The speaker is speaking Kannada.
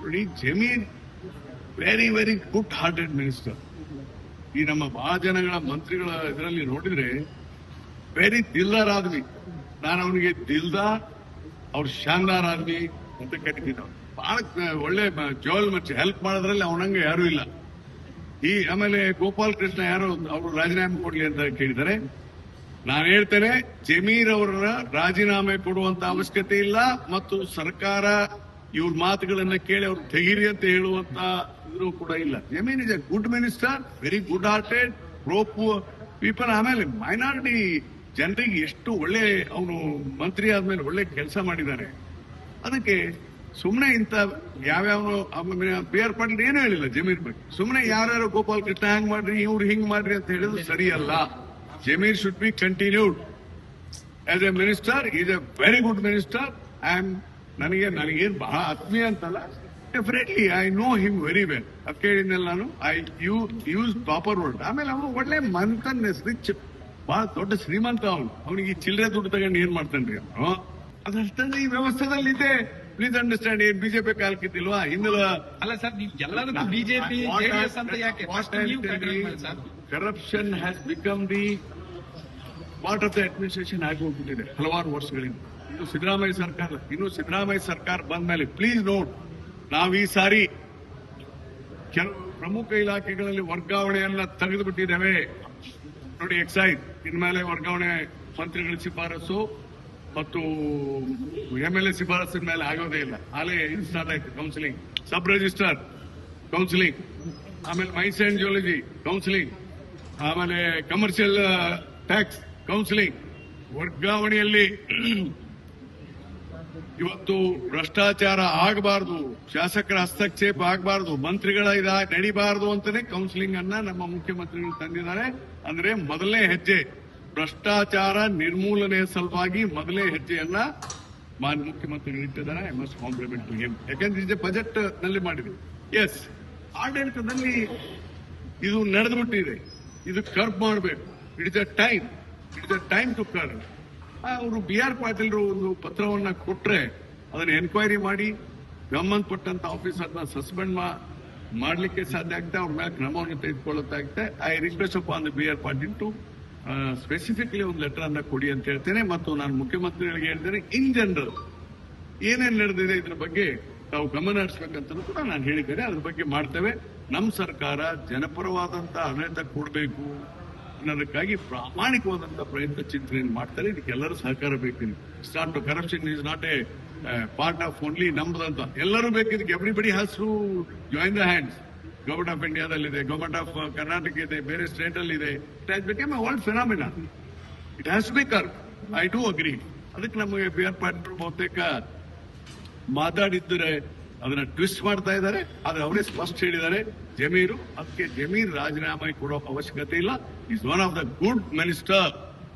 ನೋಡಿ Zameer very very good hearted minister ಈ ನಮ್ಮ ಬಹಳ ಜನಗಳ ಮಂತ್ರಿಗಳ ಇದರಲ್ಲಿ ನೋಡಿದ್ರೆ ವೆರಿ ದಿಲ್ದಾರ್ ಆದ್ಮಿ ನಾನು ಅವನಿಗೆ ದಿಲ್ದಾರ್, ಅವ್ರ ಶಾನ್ದಾರ್ ಆದ್ಮಿ ಅಂತ ಕರಿತೀನಿ ಅವ್ನು. ಬಹಳ, ಒಳ್ಳೆ ಜೋಲ್ ಮಚ್ಚಿ ಹೆಲ್ಪ್ ಮಾಡೋದ್ರಲ್ಲಿ ಅವನಂಗೆ ಯಾರು ಇಲ್ಲ. ಈ ಆಮೇಲೆ ಗೋಪಾಲ್ ಕೃಷ್ಣ ಯಾರು ಅವರು ರಾಜೀನಾಮೆ ಕೊಡ್ಲಿ ಅಂತ ಕೇಳಿದ್ದಾರೆ. ನಾನು ಹೇಳ್ತೇನೆ, ಜಮೀರ್ ಅವರ ರಾಜೀನಾಮೆ ಕೊಡುವಂತ ಅವಶ್ಯಕತೆ ಇಲ್ಲ ಮತ್ತು ಸರ್ಕಾರ ಇವ್ರ ಮಾತುಗಳನ್ನ ಕೇಳಿ ಅವ್ರು ತೆಗೀರಿ ಅಂತ ಹೇಳುವಂತ ಇದ್ರು ಕೂಡ ಇಲ್ಲ. Zameer is a good minister very good hearted pro people ಆಮೇಲೆ ಮೈನಾರಿಟಿ ಜನರಿಗೆ ಎಷ್ಟು ಒಳ್ಳೆ ಅವನು ಮಂತ್ರಿ ಆದ್ಮೇಲೆ ಒಳ್ಳೆ ಕೆಲಸ ಮಾಡಿದ್ದಾರೆ. ಅದಕ್ಕೆ ಸುಮ್ಮನೆ ಇಂಥ ಯಾವ್ಯಾವ ಬೇರ್ ಪಾಟೀಲ್ ಏನೂ ಹೇಳಿಲ್ಲ ಜಮೀರ್ ಬಗ್ಗೆ. ಸುಮ್ಮನೆ ಯಾರ್ಯಾರು ಗೋಪಾಲ್ ಕೃಷ್ಣ ಹಂಗ್ ಮಾಡ್ರಿ, ಇವ್ರು ಹಿಂಗ್ ಮಾಡ್ರಿ ಅಂತ ಹೇಳಿದ್ರು ಸರಿಯಲ್ಲ. Zameer should be continued as a minister is a very good minister I am ನನಗೆ ನನಗೇನು ಬಹಳ ಆತ್ಮೀಯ ಅಂತಲ್ಲ definitely I know him very well ಅದ್ ಕೇಳಿದ್ನಲ್ಲ ನಾನು? I you use proper word ಆಮೇಲೆ ಅವನು ಒಳ್ಳೆ ಮನ್ಕನ್ ರಿಚ್ ಬಹಳ ದೊಡ್ಡ ಶ್ರೀಮಂತ ಅವನು. ಅವನಿಗೆ ಈ ಚಿಲ್ಲರೆ ದುಡ್ಡು ತಗೊಂಡು ಏನ್ ಮಾಡ್ತಾನ್ರಿ ಅವನು? ಅದಷ್ಟೇ ಈ ವ್ಯವಸ್ಥೆದಲ್ಲಿ ಇದೆ ಪ್ಲೀಸ್ ಅಂಡರ್ಸ್ಟ್ಯಾಂಡ್ ಏನ್ ಬಿಜೆಪಿ ಕಾಲ್ಕಿದ್ದಿಲ್ವಾ ಹಿಂದಲ ಅಲ್ಲ ಸರ್ ನೀವು ಎಲ್ಲದಕ್ಕೂ ಬಿಜೆಪಿ ಅಂತ ಯಾಕೆ? Corruption has become the part of the administration ಆಗಿ ಹೋಗ್ಬಿಟ್ಟಿದೆ ಹಲವಾರು ವರ್ಷಗಳಿಂದ. ಇನ್ನು ಸಿದ್ದರಾಮಯ್ಯ ಸರ್ಕಾರ, ಇನ್ನು ಸಿದ್ದರಾಮಯ್ಯ ಸರ್ಕಾರ ಬಂದ ಮೇಲೆ ಪ್ಲೀಸ್ ನೋಡ್ ನಾವು ಈ ಸಾರಿ ಕೆಲವು ಪ್ರಮುಖ ಇಲಾಖೆಗಳಲ್ಲಿ ವರ್ಗಾವಣೆಯನ್ನ ತೆಗೆದು ಬಿಟ್ಟಿದ್ದೇವೆ ನೋಡಿ ಎಕ್ಸೈಸ್ ಇನ್ಮೇಲೆ ವರ್ಗಾವಣೆ ಮಂತ್ರಿಗಳ ಶಿಫಾರಸು ಮತ್ತು ಎಂ ಎಲ್ ಎ ಶಿಫಾರಸಿನ ಮೇಲೆ ಆಗೋದೇ ಇಲ್ಲ. ಅಲ್ಲೇ ಸ್ಟಾರ್ಟ್ ಆಯ್ತು ಕೌನ್ಸಿಲಿಂಗ್ ಸಬ್ ರಿಜಿಸ್ಟರ್ ಕೌನ್ಸಿಲಿಂಗ್ ಆಮೇಲೆ ಮೈಸ್ ಅಂಡ್ ಜಿಯಾಲಜಿ ಕೌನ್ಸಿಲಿಂಗ್ ಆಮೇಲೆ ಕಮರ್ಷಿಯಲ್ ಟ್ಯಾಕ್ಸ್ ಕೌನ್ಸಿಲಿಂಗ್ ವರ್ಗಾವಣೆಯಲ್ಲಿ ಇವತ್ತು ಭ್ರಷ್ಟಾಚಾರ ಆಗಬಾರದು, ಶಾಸಕರ ಹಸ್ತಕ್ಷೇಪ ಆಗಬಾರದು, ಮಂತ್ರಿಗಳ ಇದ ನಡಿಬಾರದು ಅಂತಾನೆ ಕೌನ್ಸಿಲಿಂಗ್ ಅನ್ನ ನಮ್ಮ ಮುಖ್ಯಮಂತ್ರಿಗಳು ತಂದಿದ್ದಾರೆ. ಅಂದ್ರೆ ಮೊದಲನೇ ಹೆಜ್ಜೆ, ಭ್ರಷ್ಟಾಚಾರ ನಿರ್ಮೂಲನೆ ಸಲುವಾಗಿ ಮೊದಲನೇ ಹೆಜ್ಜೆಯನ್ನ ಮಾನ್ಯ ಮುಖ್ಯಮಂತ್ರಿಗಳು ಇಟ್ಟಿದ್ದಾರೆ. I must compliment to him ಯಾಕಂದ್ರೆ ಇದೆ ಬಜೆಟ್ನಲ್ಲಿ ಮಾಡಿದ್ವಿ ಎಸ್ ಆಡಳಿತದಲ್ಲಿ ಇದು ನಡೆದು ಬಿಟ್ಟಿದೆ ಇದು ಕರ್ಬ್ ಮಾಡಬೇಕು. It is a time it is a time to curb ಅವರು ಬಿ ಆರ್ ಪಾಟೀಲ್ರು ಒಂದು ಪತ್ರವನ್ನ ಕೊಟ್ರೆ ಅದನ್ನ ಎನ್ಕ್ವೈರಿ ಮಾಡಿ ಸಂಬಂಧಪಟ್ಟಂತ ಅದನ್ನ ಸಸ್ಪೆಂಡ್ ಮಾಡ್ಲಿಕ್ಕೆ ಸಾಧ್ಯ ಆಗುತ್ತೆ ಅವ್ರ ಮೇಲೆ ಕ್ರಮವನ್ನು ತೆಗೆದುಕೊಳ್ಳುತ್ತಾಗುತ್ತೆ I request up on B R Patil to specifically ಒಂದು ಲೆಟರ್ ಅನ್ನ ಕೊಡಿ ಅಂತ ಹೇಳ್ತೇನೆ. ಮತ್ತು ನಾನು ಮುಖ್ಯಮಂತ್ರಿಗಳಿಗೆ ಹೇಳ್ತೇನೆ, ಇನ್ ಜನರಲ್ ಏನೇನ್ ನಡೆದಿದೆ ಇದ್ರ ಬಗ್ಗೆ ತಾವು ಗಮನ ಹರಿಸ್ಬೇಕಂತ ಕೂಡ ನಾನು ಹೇಳಿದ್ದೇನೆ. ಅದ್ರ ಬಗ್ಗೆ ಮಾಡ್ತೇವೆ. ನಮ್ಮ ಸರ್ಕಾರ ಜನಪರವಾದಂತ ಆಡಳಿತ ಕೊಡಬೇಕು. ಅನ್ನೋದಕ್ಕಾಗಿ ಪ್ರಾಮಾಣಿಕವಾದಂತಹ ಪ್ರಯತ್ನ ಚಿಂತನೆಯನ್ನು ಮಾಡ್ತಾರೆ. ಇದಕ್ಕೆ ಎಲ್ಲರೂ ಸಹಕಾರ ಬೇಕು start to corruption is not a part of only ನಮ್ದಂತ. ಎಲ್ಲರೂ ಬೇಕು ಇದಕ್ಕೆ. Everybody has to join the hands government of ಇಂಡಿಯಾದಲ್ಲಿದೆ government of Karnataka ಇದೆ ಬೇರೆ ಸ್ಟೇಟ್ ಅಲ್ಲಿ ಇದೆ it has become a world phenomena it has become I to agree ಅದಕ್ಕೆ ನಮಗೆ ಬಿ ಆರ್ ಪಾಟೀಲ್ ಬಹುತೇಕ ಮಾತಾಡಿದ್ದರೆ ಅದನ್ನ ಟ್ವಿಸ್ಟ್ ಮಾಡ್ತಾ ಇದ್ದಾರೆ. ಆದ್ರೆ ಅವರೇ ಸ್ಪಷ್ಟ ಹೇಳಿದ್ದಾರೆ, ಜಮೀರು, ಅದಕ್ಕೆ ಜಮೀರ್ ರಾಜೀನಾಮೆ ಕೊಡೋ ಅವಶ್ಯಕತೆ ಇಲ್ಲ. Is one of the good minister